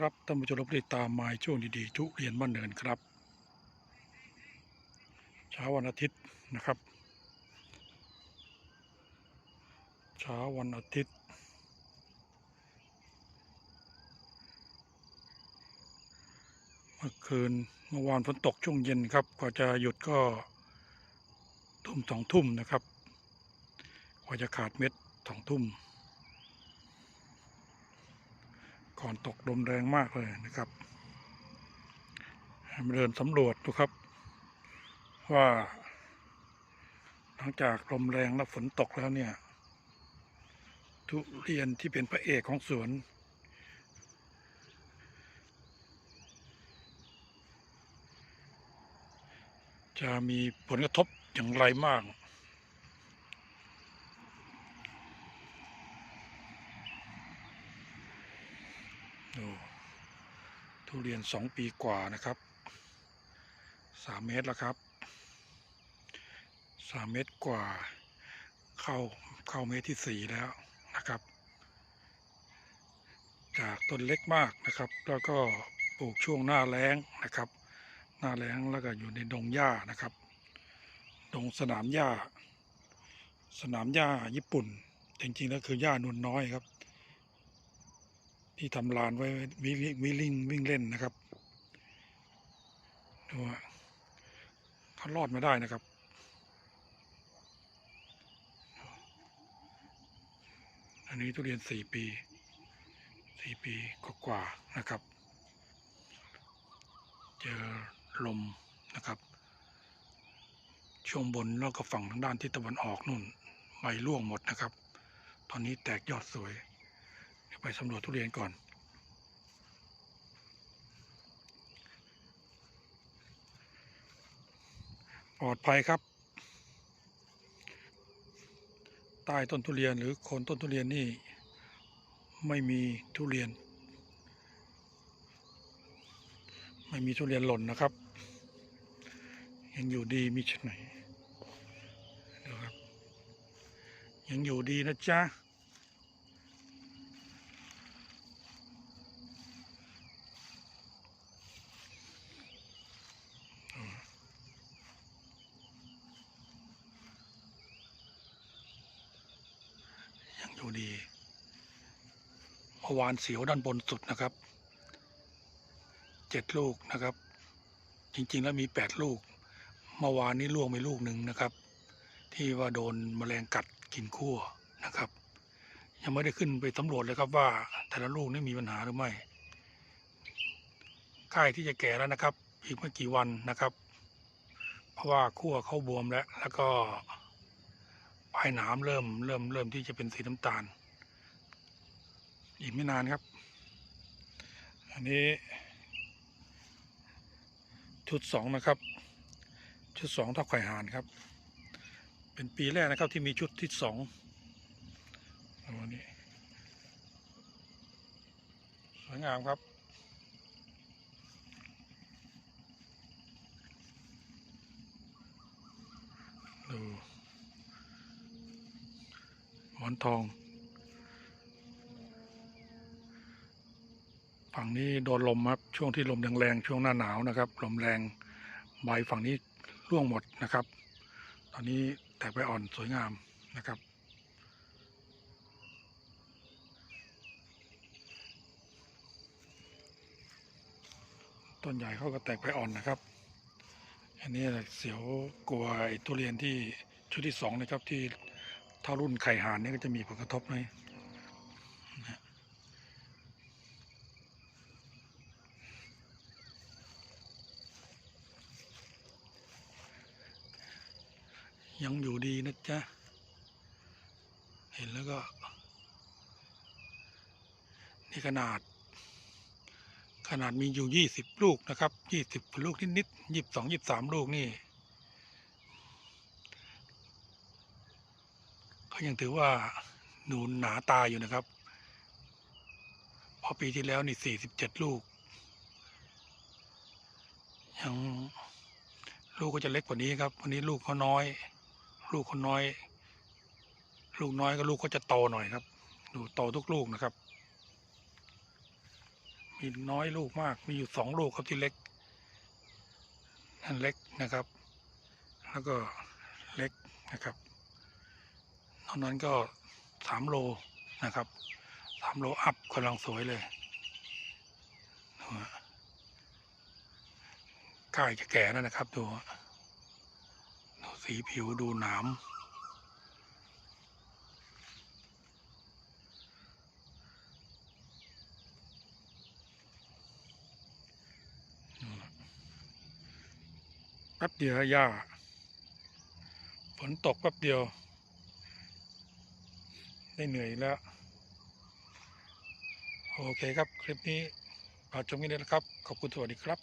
ครับท่านผู้ชมรับติดตามมาช่วงดีๆทุเรียนบ้านเนินครับ เช้าวันอาทิตย์นะครับ เช้าวันอาทิตย์เมื่อคืนเมื่อวานฝนตกช่วงเย็นครับกว่าจะหยุดก็ทุ่มสองทุ่มนะครับกว่าจะขาดเม็ดสองทุ่ม ก่อนตกลมแรงมากเลยนะครับมาเดินสำรวจดูครับ ว่า หลังจากลมแรงและฝนตกแล้วเนี่ย ทุเรียนที่เป็นพระเอกของสวน จะมีผลกระทบอย่างไรมาก ดู ทุเรียนสองปีกว่านะครับสามเมตรแล้วครับสามเมตรกว่า เข้าเข้าเมตรที่สี่แล้วนะครับ จากต้นเล็กมากนะครับ แล้วก็ปลูกช่วงหน้าแล้งนะครับ หน้าแล้งแล้วก็อยู่ในดงหญ้านะครับ ดงสนามหญ้า สนามหญ้าญี่ปุ่น จริงๆแล้วคือหญ้านวลน้อยครับ ที่ทำลานไว้วิวิวิลิงวิ่งเล่นนะครับดูว่าเขารอดมาได้นะครับอันนี้ทุเรียนสี่ปีสี่ปีกว่าๆนะครับ เจอลมนะครับ ช่วงบนแล้วก็ฝั่งทางด้านทิศตะวันออกนู่นใบร่วงหมดนะครับ ตอนนี้แตกยอดสวย ไปสำรวจทุเรียนก่อน ปลอดภัยครับ ใต้ต้นทุเรียนหรือโคนต้นทุเรียนนี่ ไม่มีทุเรียน ไม่มีทุเรียนหล่นนะครับ ยังอยู่ดีมีชนไหนดูครับ ยังอยู่ดีนะจ๊ะ ดีเมื่อวานเสียวด้านบนสุดนะครับเจ็ดลูกนะครับ จริง ๆ แล้วมีแปดลูกเมื่อวานนี้ล่วงไปลูกหนึ่งนะครับ ที่ว่าโดนแมลงกัดกินขั้วนะครับ ยังไม่ได้ขึ้นไปสำรวจเลยครับว่าแต่ละลูกนี่มีปัญหาหรือไม่ใกล้ที่จะแก่แล้วนะครับ อีกไม่กี่วันนะครับ เพราะว่าขั้วเข้าบวมแล้วแล้วก็ายหนามเริ่มเริ่มเริ่มที่จะเป็นสีน้ำตาล อีกไม่นานครับ อันนี้ชุดสองนะครับ ชุดสองทับไข่หานครับ เป็นปีแรกนะครับที่มีชุดที่สองวันนี้สวยงามครับดู อนทอง ฝั่งนี้โดนลมครับ ช่วงที่ลมแรงๆช่วงหน้าหนาวนะครับ ลมแรงใบฝั่งนี้ร่วงหมดนะครับ ตอนนี้แตกใบอ่อนสวยงามนะครับต้นใหญ่เขาก็แตกใบอ่อนนะครับ อันนี้เสียวกลัวไอ้ทุเรียนที่ชุดที่สองนะครับที่ ถ้ารุ่นไข่หานนี่ก็จะมีผลกระทบไหมยังอยู่ดีนะจ๊ะ เห็นแล้วก็ นี่ขนาด ขนาดมีอยู่ยี่สิบลูกนะครับยี่สิบลูกนิดๆยี่สิบสองยี่สิบสามลูกนี่ ก็ยังถือว่าหนูหนาตาอยู่นะครับ พอปีที่แล้วนี่สี่สิบเจ็ดลูก ยังลูกก็จะเล็กกว่านี้ครับ วันนี้ลูกเขาน้อย ลูกเขาน้อย ลูกน้อยก็ลูกก็จะโตหน่อยครับ ดูโตทุกลูกนะครับ มีน้อยลูกมาก มีอยู่สองลูกครับที่เล็ก นั่นเล็กนะครับ แล้วก็เล็กนะครับ นอกนั้นก็สามโลนะครับสามโลอัพกำลังสวยเลยใกล้จะแก่แล้วนะครับ ดูดูสีผิวดูหนามแป๊บเดียวหญ้าฝนตกแป๊บเดียว ได้เหนื่อยแล้ว โอเคครับ คลิปนี้เอาชมกันเลยนะครับ ขอบคุณสวัสดีครับ